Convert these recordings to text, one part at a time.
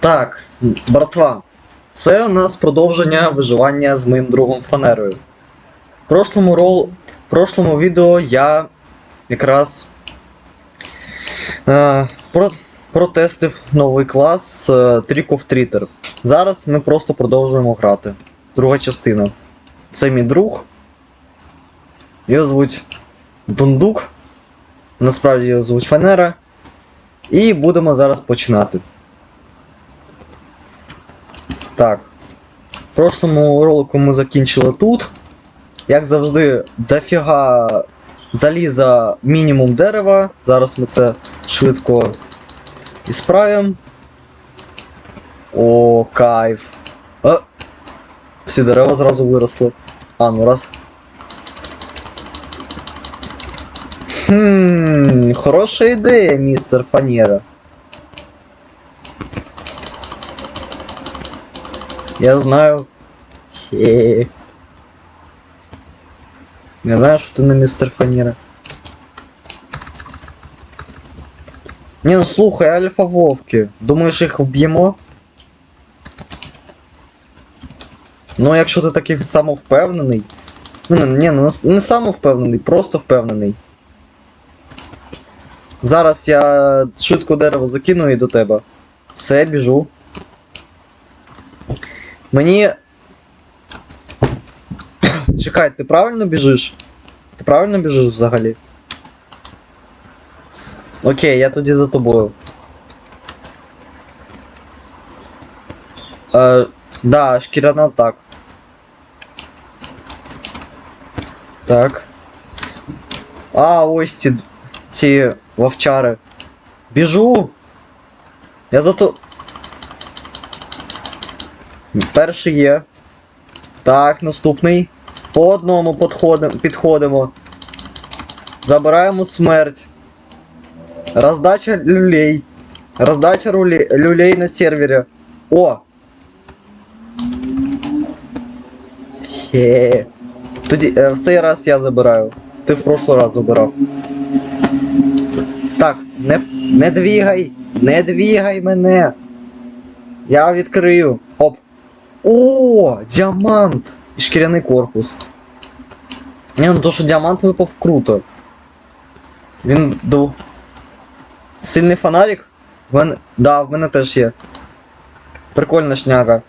Так, братва, це у нас продовження виживання з моїм другом Фанерою. В прошлому, рол... в прошлому відео я якраз е, про... протестив новий клас е, Trick of Treater. Зараз ми просто продовжуємо грати. Друга частина. Це мій друг. Його звуть Дундук. Насправді його звуть Фанера. І будемо зараз починати. Так. В прошлому ролику ми закінчили тут. Як завжди, дофіга заліза мінімум дерева. Зараз ми це швидко і справимо. О, кайф. А! Всі дерева зразу виросли. А, ну раз. Хм, хороша ідея, містер Фанєра. Я знаю. Хе. Я знаю, що ти не містер Фанера. Ні, ну слухай, альфа вовки. Думаєш їх вб'ємо? Ну, якщо ти такий самовпевнений. Ну, не, ну не- не самовпевнений, просто впевнений. Зараз я швидко дерево закину і до тебе. Все, біжу. Мені. Чекай, ти правильно біжиш? Ти правильно біжиш взагалі? Окей, я тоді за тобою. Е, да, шкіряна так. Так. А, ось ці. ці вовчари. Біжу! Я зато. Перший є. Так, наступний. По одному підходимо. Забираємо смерть. Роздача люлей. Роздача люлей на сервері. О! Хе. Тоді е, в цей раз я забираю. Ти в прошлий раз забирав. Так, не, не двігай! Не двігай мене! Я відкрию. Оп. О, діамант! І шкіряний корпус. Ні, ну то, що діамант випав круто. Він до. Сильний фонарик? В мене. Да, в мене теж є. Прикольна шняга.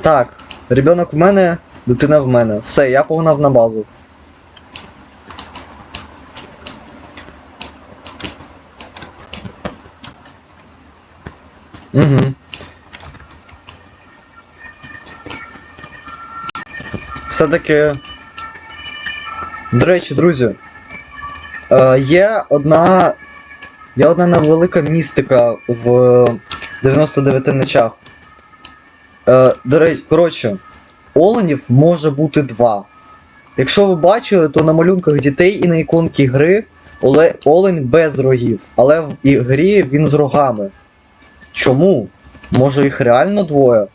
Так, ребенок в мене, дитина в мене. Все, я погнав на базу. Угу. Все-таки. До речі, друзі. Е, є одна. Є одна невелика містика в 99 ночах. Е, до речі, коротше, оленів може бути два. Якщо ви бачили, то на малюнках дітей і на іконці гри оле- олень без рогів, але в ігрі він з рогами. Чому? Може їх реально двоє?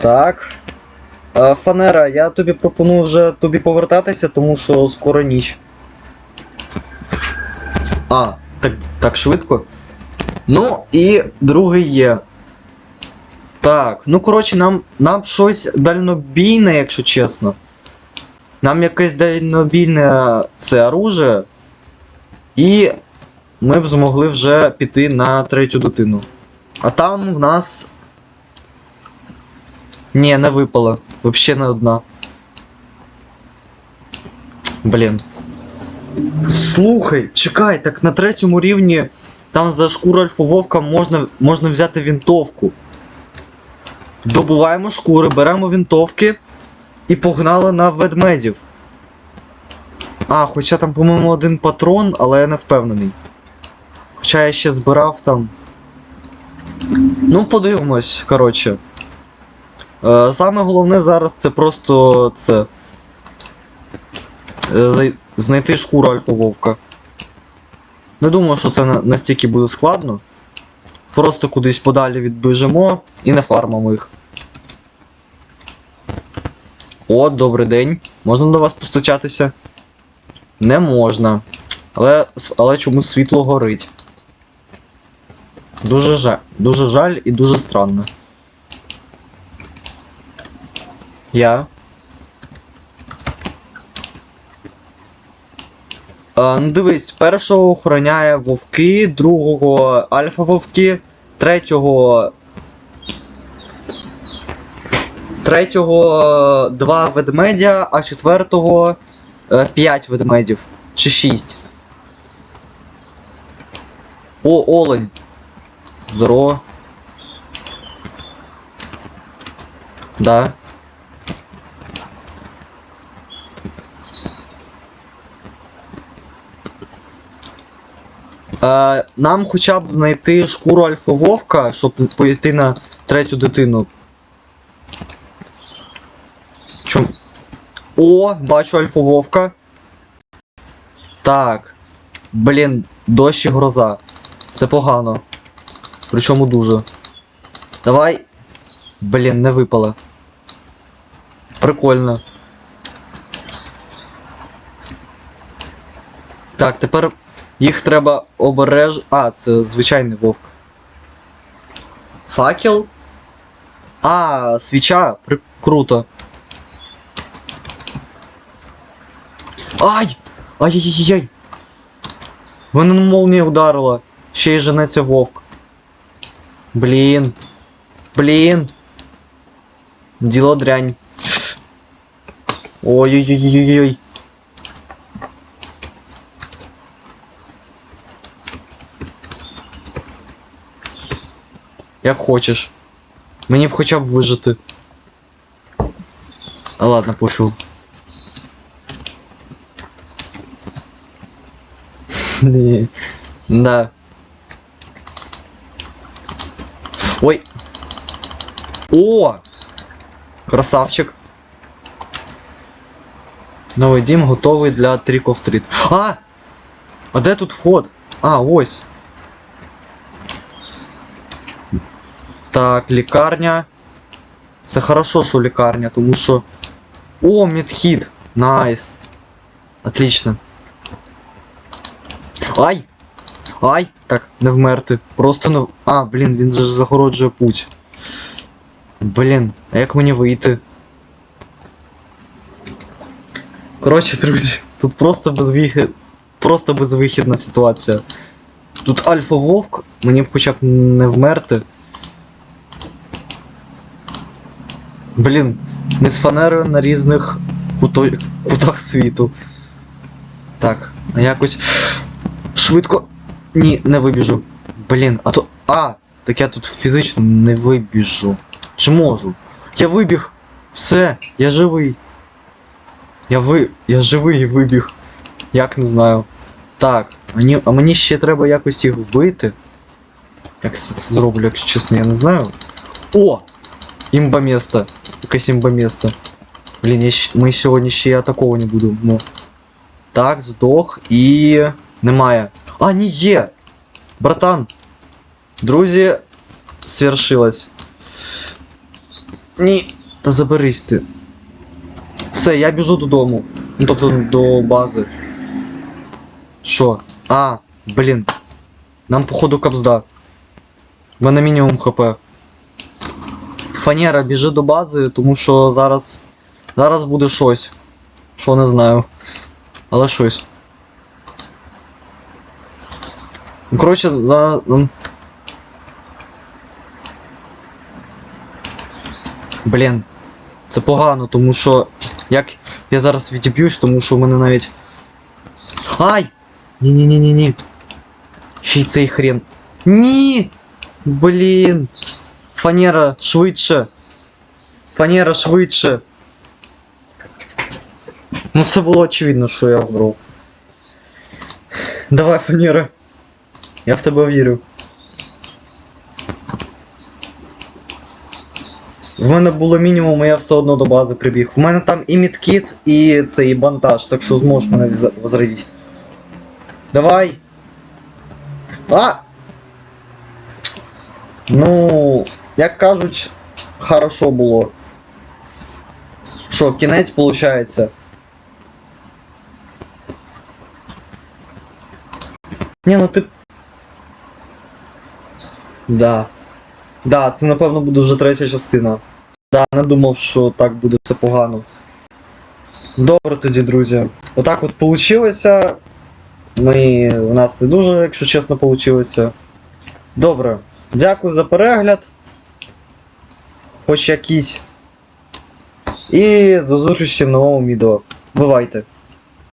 Так. Е, Фанера, я тобі пропоную вже тобі повертатися, тому що скоро ніч. А, так, так швидко. Ну, і другий є. Так, ну коротше, нам, нам щось дальнобійне, якщо чесно. Нам якесь дальнобійне це оружие. І ми б змогли вже піти на третю дитину. А там в нас. Ні, не випало. Вообще не одна. Блін. Слухай, чекай, так на третьому рівні там за шкуру альфа-вовка можна, можна взяти вінтовку. Добуваємо шкури, беремо вінтовки і погнали на ведмедів. А, хоча там, по-моєму, один патрон, але я не впевнений. Хоча я ще збирав там. Ну, подивимось, коротше. Е, саме головне зараз це просто це. Е, знайти шкуру альфа-вовка. Не думаю, що це настільки буде складно. Просто кудись подалі відбіжимо і не фармимо їх. О, добрий день. Можна до вас постучатися? Не можна. Але, але чомусь світло горить. Дуже жаль. Дуже жаль і дуже странно. Я. А, ну дивись, першого охороняє вовки, другого альфа вовки, третього. Третього е, два ведмедя, а четвертого е, п'ять ведмедів. Чи шість. О, олень. Здорово. Да. Нам хоча б знайти шкуру альфа-вовка, щоб пойти на третю дитину. Чом? О, бачу альфа-вовка. Так. Блін, дощ і гроза. Це погано. Причому дуже. Давай. Блін, не випало. Прикольно. Так, тепер їх треба обереж. А, це звичайний вовк. Факел? А, свіча. При... Круто. Ай! Ай-яй-яй-яй! Мене молнія ударила. Ще й женеться вовк. Блін. Блін. Діло дрянь. Ой-ой-ой-ой-ой. Як хочеш. Мені б хоча б вижити. А ладно, пофіг. Ні. Да. Ой. О! Красавчик. Новий дім готовий для Trick of Treat. А! А де тут вход? А, ось. Так, лікарня. Це хорошо, що лікарня, тому що. О, медхід! Найс. Отлично. Ай! Ай! Так, не вмерти. Просто не. А, блін, він же загороджує путь. Блін, а як мені вийти? Коротше, друзі, тут просто безвихід... Просто безвихідна ситуація. Тут Альфа Вовк, мені б хоча б не вмерти. Блін, ми з фанерою на різних куто... кутах світу. Так, а якось. Швидко. Ні, не вибіжу. Блін, а то. А! Так я тут фізично не вибіжу. Чи можу? Я вибіг! Все, я живий. Я ви. Я живий і вибіг. Як не знаю. Так, мені... а мені ще треба якось їх вбити. Як це, зроблю, якщо чесно, я не знаю. О! Імба место. Якесь імба место. Блін, я... щ- ми сьогодні ще я такого не буду. Ну. Так, здох і. Немає. А, ні, є! Братан! Друзі, свершилось. Ні, та заберись ти. Все, я біжу додому. Ну, тобто до бази. Що? А, блін. Нам походу капзда. В мене мінімум хп. Фанера, біжи до бази, тому що зараз. Зараз буде щось. Що не знаю. Але щось. Ну, коротше, за. м. Блін. Це погано, тому що. Як я зараз відіб'юсь, тому що в мене навіть. Ай! Ні-ні-ні-ні-ні. Ще й цей хрен. Ні! Блін. Фанера швидше. Фанера швидше. Ну це було очевидно, що я вбрав. Давай, Фанера. Я в тебе вірю. В мене було мінімум, я все одно до бази прибіг. В мене там і мідкіт, і цей бантаж, так що зможеш мене возродити. Давай! А! Ну, як кажуть, хорошо було. Що, кінець виходить? Ні, ну ти. Да. Да, це напевно буде вже третя частина. Да, не думав, що так буде все погано. Добре тоді, друзі. Отак от получилося. Ми. У нас не дуже, якщо чесно, получилося. Добре. Дякую за перегляд. Хоч якийсь. І до зустрічі в новому відео. Бувайте!